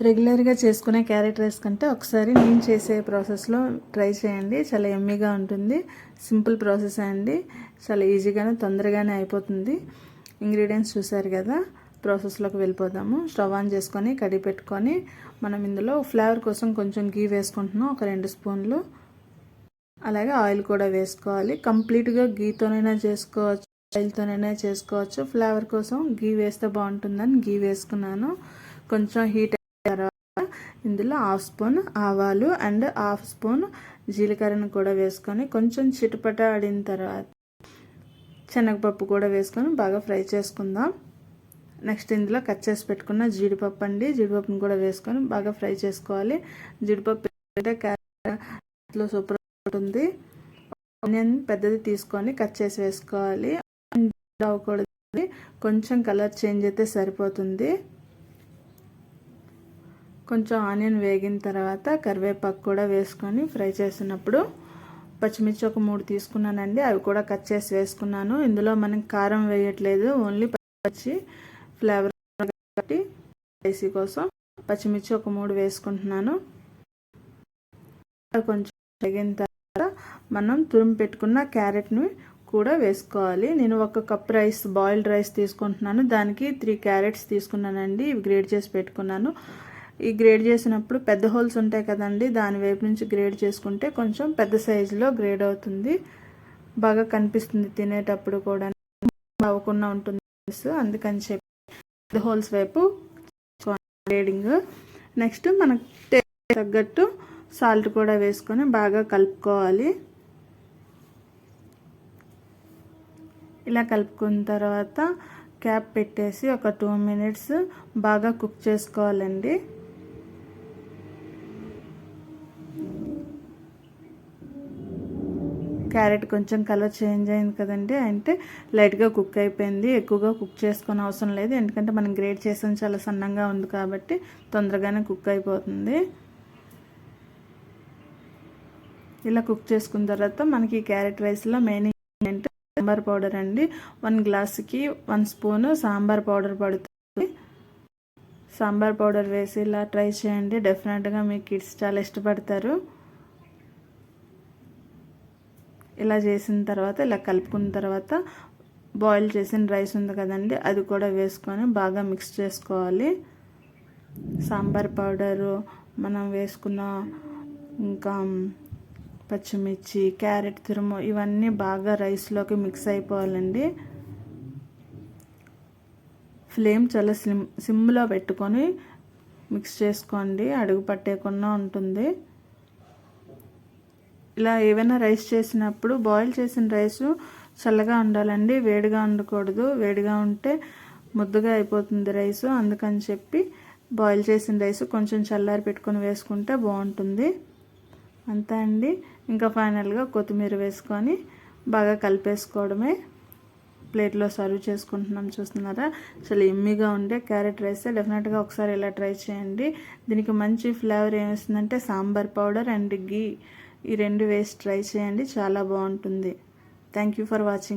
రెగ్యులర్గా చేసుకునే carrot rice కంటే ఒకసారి నేను చేసే ప్రాసెస్లో ట్రై చేయండి. చాలా ఎమ్మీగా ఉంటుంది. సింపుల్ ప్రాసెస్ అండి. చాలా ఈజీగానే తొందరగానే అయిపోతుంది. ఇంగ్రీడియంట్స్ చూసారు కదా ప్రాసెస్లోకి వెళ్ళిపోదాము. స్టవ్ ఆన్ చేసుకొని కడిగి పెట్టుకొని మనం ఇందులో ఫ్లేవర్ కోసం కొంచెం గీ వేసుకుంటున్నాం. ఒక రెండు స్పూన్లు. అలాగే ఆయిల్ కూడా వేసుకోవాలి. కంప్లీట్గా గీతోనైనా చేసుకోవచ్చు ఆయిల్తోనైనా చేసుకోవచ్చు. ఫ్లేవర్ కోసం గీ వేస్తే బాగుంటుందని గీ వేసుకున్నాను. కొంచెం హీట్ తర్వాత ఇందులో హాఫ్ స్పూన్ ఆవాలు అండ్ హాఫ్ స్పూన్ జీలకర్రను కూడా వేసుకొని కొంచెం చిటపట ఆడిన తర్వాత శనగపప్పు కూడా వేసుకొని బాగా ఫ్రై చేసుకుందాం. నెక్స్ట్ ఇందులో కట్ చేసి పెట్టుకున్న జీడిపప్పు అండి. జీడిపప్పును కూడా వేసుకొని బాగా ఫ్రై చేసుకోవాలి. జీడిపప్పు క్యారెట్లో సూపర్ ఉంటుంది. ఆనియన్ పెద్దది తీసుకొని కట్ చేసి వేసుకోవాలి. అవ్వకూడదు కొంచెం కలర్ చేంజ్ అయితే సరిపోతుంది. కొంచెం ఆనియన్ వేగిన తర్వాత కరివేపాకు కూడా వేసుకొని ఫ్రై చేసినప్పుడు పచ్చిమిర్చి ఒక మూడు తీసుకున్నానండి. అవి కూడా కట్ చేసి వేసుకున్నాను. ఇందులో మనం కారం వేయట్లేదు. ఓన్లీ పచ్చి ఫ్లేవర్ కాబట్టి స్పైసీ కోసం పచ్చిమిర్చి ఒక మూడు వేసుకుంటున్నాను. కొంచెం వేగిన తర్వాత మనం తురుము పెట్టుకున్న క్యారెట్ని కూడా వేసుకోవాలి. నేను ఒక కప్ రైస్ బాయిల్డ్ రైస్ తీసుకుంటున్నాను. దానికి త్రీ క్యారెట్స్ తీసుకున్నానండి. ఇవి గ్రేడ్ చేసి పెట్టుకున్నాను. ఈ గ్రేడ్ చేసినప్పుడు పెద్ద హోల్స్ ఉంటాయి కదండి దాని వైపు నుంచి గ్రేడ్ చేసుకుంటే కొంచెం పెద్ద సైజులో గ్రేడ్ అవుతుంది. బాగా కనిపిస్తుంది తినేటప్పుడు కూడా. అవ్వకుండా ఉంటుంది అందుకని చెప్పి పెద్ద హోల్స్ వైపు గ్రేడింగ్. నెక్స్ట్ మనకు తగ్గట్టు సాల్ట్ కూడా వేసుకొని బాగా కలుపుకోవాలి. ఇలా కలుపుకున్న తర్వాత క్యాప్ పెట్టేసి ఒక టూ మినిట్స్ బాగా కుక్ చేసుకోవాలండి. క్యారెట్ కొంచెం కలర్ చేంజ్ అయింది కదండి. అంటే లైట్గా కుక్ అయిపోయింది. ఎక్కువగా కుక్ చేసుకునే అవసరం లేదు. ఎందుకంటే మనం గ్రేట్ చేసాం చాలా సన్నంగా ఉంది కాబట్టి తొందరగానే కుక్ అయిపోతుంది. ఇలా కుక్ చేసుకున్న తర్వాత మనకి క్యారెట్ రైస్లో మెయిన్ ఏంటంటే సాంబార్ పౌడర్ అండి. వన్ గ్లాస్కి వన్ స్పూన్ సాంబార్ పౌడర్ పడుతుంది. సాంబార్ పౌడర్ వేసి ఇలా ట్రై చేయండి. డెఫినెట్గా మీ కిడ్స్ చాలా ఇష్టపడతారు. ఇలా చేసిన తర్వాత ఇలా కలుపుకున్న తర్వాత బాయిల్ చేసిన రైస్ ఉంది కదండి అది కూడా వేసుకొని బాగా మిక్స్ చేసుకోవాలి. సాంబార్ పౌడరు మనం వేసుకున్న ఇంకా పచ్చిమిర్చి క్యారెట్ తురుము ఇవన్నీ బాగా రైస్లోకి మిక్స్ అయిపోవాలండి. ఫ్లేమ్ చాలా సిమ్ సిమ్లో పెట్టుకొని మిక్స్ చేసుకోండి అడుగు పట్టేయకుండా ఉంటుంది. ఇలా ఏవైనా రైస్ చేసినప్పుడు బాయిల్ చేసిన రైస్ చల్లగా ఉండాలండి. వేడిగా ఉండకూడదు. వేడిగా ఉంటే ముద్దగా అయిపోతుంది రైస్. అందుకని చెప్పి బాయిల్ చేసిన రైస్ కొంచెం చల్లారి పెట్టుకొని వేసుకుంటే బాగుంటుంది. అంతా అండి. ఇంకా ఫైనల్గా కొత్తిమీర వేసుకొని బాగా కలిపేసుకోవడమే ప్లేట్లో సర్వ్ చేసుకుంటున్నాం చూస్తున్నారా? చాలా ఎమ్మిగా ఉండే క్యారెట్ రైస్. డెఫినెట్గా ఒకసారి ఇలా ట్రై చేయండి. దీనికి మంచి ఫ్లేవర్ ఏమిస్తుందంటే సాంబార్ పౌడర్ అండ్ గీ ఈ రెండు వేసి ట్రై చేయండి చాలా బాగుంటుంది. Thank you for watching